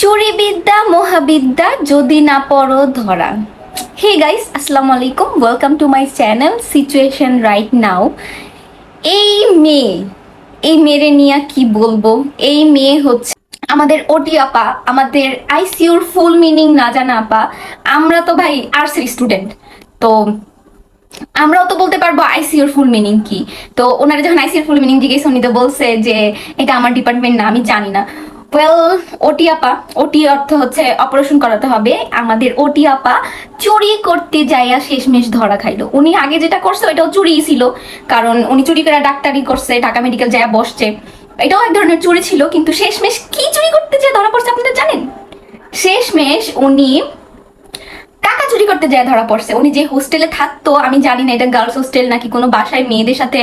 চুরি বিদ্যা মহাবিদ্যা, যদি না পড়ো ধরা। হে গাইস আসসালামু আলাইকুম। Welcome to my channel situation right now এই মেয়ে, এই মেয়েরে নিয়ে কি বলব? এই মেয়ে হচ্ছে আমাদের ওটি আপা, আমাদের আইসিউর ফুল মিনিং না জানা আপা। আমরা তো ভাই আর্টসের স্টুডেন্ট তো আমরাও তো বলতে পারব আইসিউর ফুল মিনিং কি। তো ওনারা যখন আইসিউর ফুল মিনিং জিজ্ঞেস উনি তো বলছে যে, এটা আমার ডিপার্টমেন্ট না, আমি জানি না। ওয়েল ওটি আপা ওটি অর্থ হচ্ছে অপারেশন করাতে হবে। আমাদের ওটি আপা চুরি করতে যাইয়া শেষমেশ ধরা খাইলো। উনি আগে যেটা করছে, ওইটাও চুরি ছিল। কারণ উনি চুরি করে ডাক্তারি করছে, ঢাকা মেডিকেল যাইয়া বসছে। এটাও এক ধরনের চুরি ছিল, কিন্তু শেষমেশ কি চুরি করতে যেয়ে ধরা পড়ছে, আপনারা জানেন? শেষমেশ উনি টাকা চুরি করতে যায় ধরা পড়ছে। উনি যে হোস্টেলে থাকতো, আমি জানি না, এটা গার্লস হোস্টেল নাকি কোনো বাসায় মেয়েদের সাথে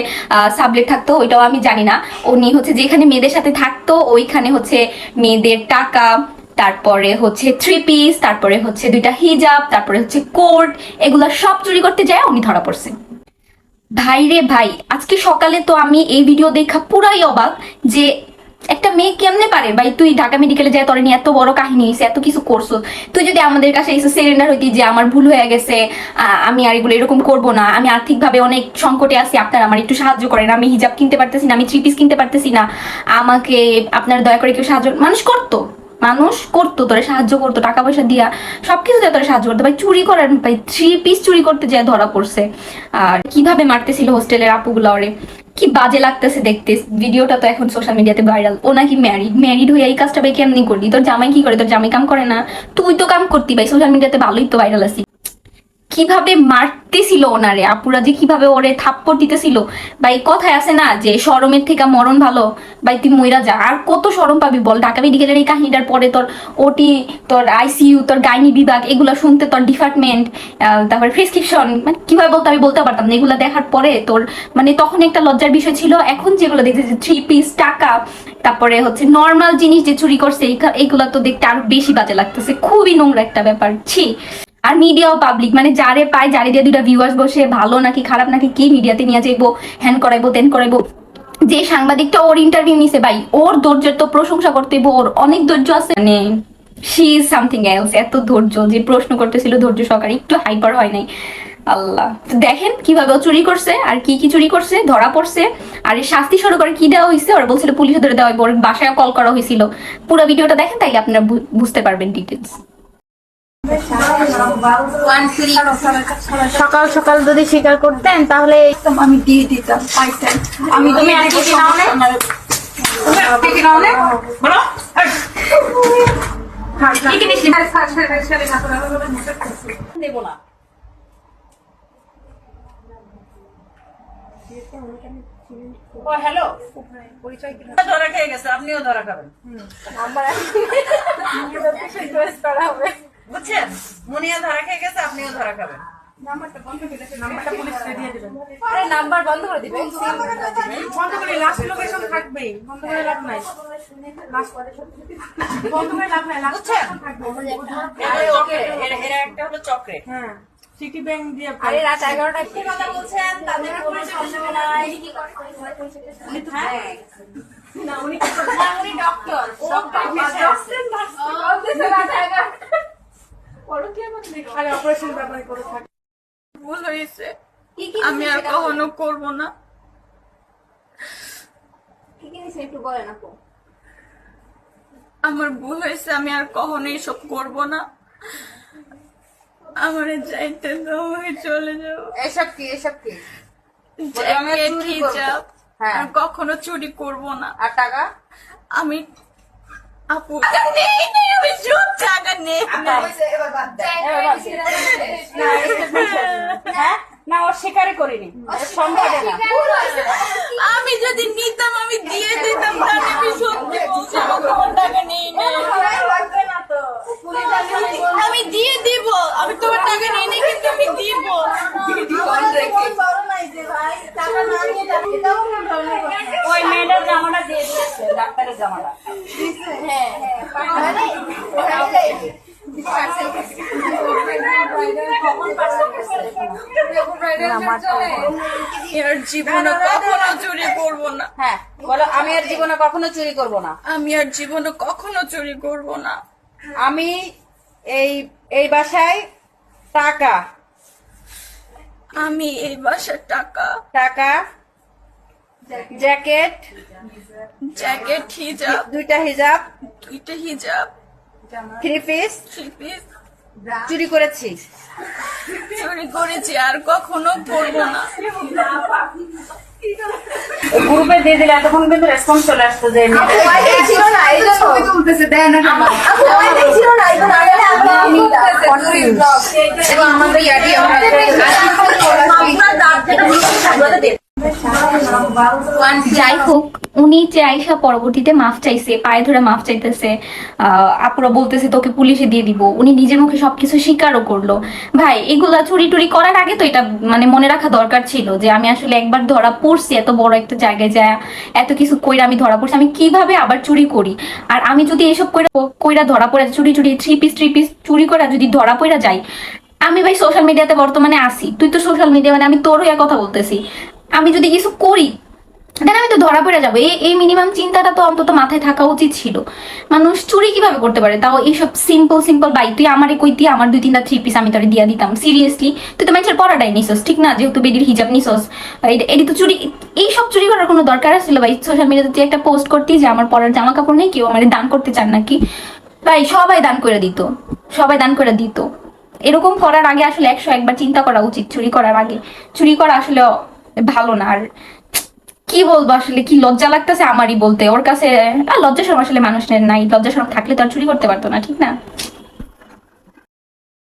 সাবলেট থাকতো, ওইটাও আমি জানি না। উনি হচ্ছে যেখানে মেয়েদের সাথে থাকতো, ওইখানে হচ্ছে মেয়েদের টাকা, তারপরে হচ্ছে থ্রি পিস তারপরে হচ্ছে দুইটা হিজাব তারপরে হচ্ছে কোট এগুলা সব চুরি করতে যায়, উনি ধরা পড়ছে। ভাই রে ভাই, আজকে সকালে তো আমি এই ভিডিও দেখা পুরাই অবাক যে একটা মেয়ে কেমনে পারে? ভাই, তুই ঢাকা মেডিকেলে যায় তোর নিয়ে এত বড় কাহিনী হয়েছে এত কিছু করছ। তুই যদি আমাদের কাছে এসে সিলিন্ডার হইতি যে আমার ভুল হয়ে গেছে আমি আর এগুলো এরকম করব না, আমি আর্থিকভাবে অনেক সংকটে আছি, আপনার আমার একটু সাহায্য করেন, আমি হিজাব কিনতে পারতেছি না, আমি থ্রি পিস কিনতে পারতেছি না, আমাকে আপনার দয়া করে কেউ সাহায্য, মানুষ করতো মানুষ করতো, তোরে সাহায্য করতো টাকা পয়সা দিয়া, সবকিছু দিয়ে তোরে সাহায্য করতো। ভাই, চুরি করার, ভাই থ্রি পিস চুরি করতে যায় ধরা পড়ছে। আর কীভাবে মারতেছিল হোস্টেলের আপুগুলা ওরে? কি বাজে লাগতেছে দেখতে। ভিডিওটা তো এখন সোশ্যাল মিডিয়াতে ভাইরাল ও নাকি ম্যারিড ম্যারিড হয়ে এই কাজটা কেমনি করলি? তোর জামাই কি করে? তোর জামাই কাম করে না? তুই তো কাম করতি ভাই। সোশ্যাল মিডিয়াতে ভালোই তো ভাইরাল আছি কীভাবে মারতেছিল ওনারে? আপুরা যে কীভাবে ওরে থাপ্পড় দিতেছিল? ভাই, কথায় আছে না যে সরমের থেকে মরণ ভালো? ভাই, তুই মইরা যা। আর কত সরম পাবি বল? ঢাকা মেডিকেলের এই কাহিনীটার পরে তোর ওটি, তোর আইসিইউ, তোর গাইনি বিভাগ, এগুলো শুনতে তোর ডিপার্টমেন্ট তারপরে প্রেসক্রিপশন মানে কীভাবে বলতে আমি বলতে পারতাম না। এগুলো দেখার পরে তোর মানে তখন একটা লজ্জার বিষয় ছিল। এখন যেগুলো দেখতেছি থ্রি পিস টাকা, তারপরে হচ্ছে নর্মাল জিনিস যে চুরি করছে, এই- এইগুলো তো দেখতে আরও বেশি বাজে লাগতেছে। খুবই নোংরা একটা ব্যাপার। ছি। আর মিডিয়াও পাবলিক মানে যারে পায়, যারে দিয়ে দুটা ভিউয়ার্স বসে, ভালো নাকি খারাপ নাকি কি মিডিয়াতে নিয়ে যাইবো হ্যান করাইবো তেন করাইবো। যে সাংবাদিকটা ওর ইন্টারভিউ নিছে ভাই, ওর ধৈর্যের তো প্রশংসা করতে ওর অনেক ধৈর্য আছে। মানে শি ইজ সামথিং এলস এত ধৈর্য যে প্রশ্ন করতেছিল ধৈর্য সহকারে, একটু হাইপার হয় নাই। আল্লাহ দেখেন কীভাবে ও চুরি করছে, আর কি কি চুরি করছে, ধরা পড়ছে, আর শাস্তি শুরু করে কি দেওয়া হয়েছে ওরা বলছিল পুলিশে ধরে দেওয়া ওর বাসায় কল করা হয়েছিল পুরো ভিডিওটা দেখেন, তাইলে আপনারা বুঝতে পারবেন ডিটেলস সকাল সকাল যদি স্বীকার করতেন তাহলে আমি দিয়ে দিতাম আমি তুমি কি নাও না? বলো না ও হ্যালো পরিচয় ধরা খেয়ে গেছে আপনিও ধরা খাবেন বুঝছেন? মুনিয়া ধরা খেয়ে গেছে আপনিও ধরা খাবেন। আরে নাম্বার বন্ধ করে দিবে। বন্ধ করে লাস্ট লোকেশন থাকবে। বন্ধ করে লাভ নাই। বন্ধ করে লাভ নাই। বুঝছেন? ওকে এরা এরা একটা হলো চক্রে। হ্যাঁ সিটি ব্যাংক দিয়ে আরে রাত এগারোটা কি কথা বলছেন তাদের কোনো সমস্যা নাই। উনি তো হ্যাঁ। না উনি না, উনি ডক্টর খালি অপারেশন ব্যাপারে করে থাকে? ভুল হয়েছে। আমি আর কখনো করব না। একটু বলেন আপু। আমার ভুল হয়েছে আমি আর কখনো এসব করব না। আমার যাইতে দাও চলে যাব। এসব কি এসব কি। হ্যাঁ। আর কখনো চুরি করব না। আর টাকা? আমি আপু নেই নেই আমি না। ও স্বীকারই করিনি। সম্ভবে না। আমি যদি নিতাম আমি দিয়ে দিতাম তাহলে আমি সত্যি বলছি আমার কোনো টাকা নেই নেই আমি দিয়ে দিব আমি তোমার টাকা নেই নেই কিন্তু আমি দিব ওই মেয়েটার জামাটা দিয়ে দিয়েছে ডাক্তারের জামাটা। হ্যাঁ বলো আমি আর জীবনে কখনো চুরি করব না? আমি আর জীবনে কখনো চুরি করব না। আমি এই এই বাসায় টাকা। আমি এই বাসার টাকা। টাকা জ্যাকেট জ্যাকেট হিজাব দুইটা হিজাব দুইটা হিজাব থ্রি পিস থ্রি পিস চুরি করেছি। চুরি করেছি আর কখনো করব না। গ্রুপে দিয়ে দিলে এতক্ষণ কিন্তু রেসপন্স চলে আসতো যে যাই হোক উনি যে আইসা পরবর্তীতে মাফ চাইছে, পায়ে ধরে মাফ চাইতেছে। আপুরা বলতেছে, তোকে পুলিশে দিয়ে দিব। উনি নিজের মুখে সবকিছু স্বীকারও করল। ভাই, এগুলা চুরি টুরি করার আগে তো এটা মানে মনে রাখা দরকার ছিল যে, আমি আসলে একবার ধরা পড়ছি, এত বড় একটা জায়গায় যায় এত কিছু কইরা আমি ধরা পড়ছি, আমি কীভাবে আবার চুরি করি? আর আমি যদি এসব কইরা কইরা ধরা পড়ে, চুরি চুরি থ্রি পিস থ্রি পিস চুরি করা যদি ধরা পড়া যাই, আমি ভাই সোশ্যাল মিডিয়াতে বর্তমানে আসি তুই তো সোশ্যাল মিডিয়া মানে আমি তোরও হয়ে কথা বলতেছি। আমি যদি কিছু করি দেন আমি তো ধরা পড়ে যাব। এই মিনিমাম চিন্তাটা তো অন্তত মাথায় থাকা উচিত ছিল। মানুষ চুরি কীভাবে করতে পারে? তাও এইসব সিম্পল সিম্পল বাই তুই আমারে কই দিয়ে আমার দুই, তিনটা থ্রি পিস আমি তোরে দিয়া দিতাম। সিরিয়াসলি তুই তো মানুষের পড়াটাই নিছস, ঠিক না? যেহেতু বেডির হিজাব নিছস। এটি তো চুরি এইসব চুরি করার কোনো দরকার ছিল ভাই? সোশ্যাল মিডিয়াতে তুই একটা পোস্ট করতি যে, আমার পরার জামা কাপড় নেই, কেউ আমার দান করতে চান নাকি? ভাই, সবাই দান করে দিত। সবাই দান করে দিত। এরকম করার আগে আসলে একশো একবার চিন্তা করা উচিত চুরি করার আগে। চুরি করা আসলে ভালো না, আর কি বলব আসলে, কি লজ্জা লাগতেছে আমারই বলতে। ওর কাছে লজ্জা সরম আসলে মানুষের নাই লজ্জা সরম থাকলে তো আর চুরি করতে পারতো না, ঠিক না?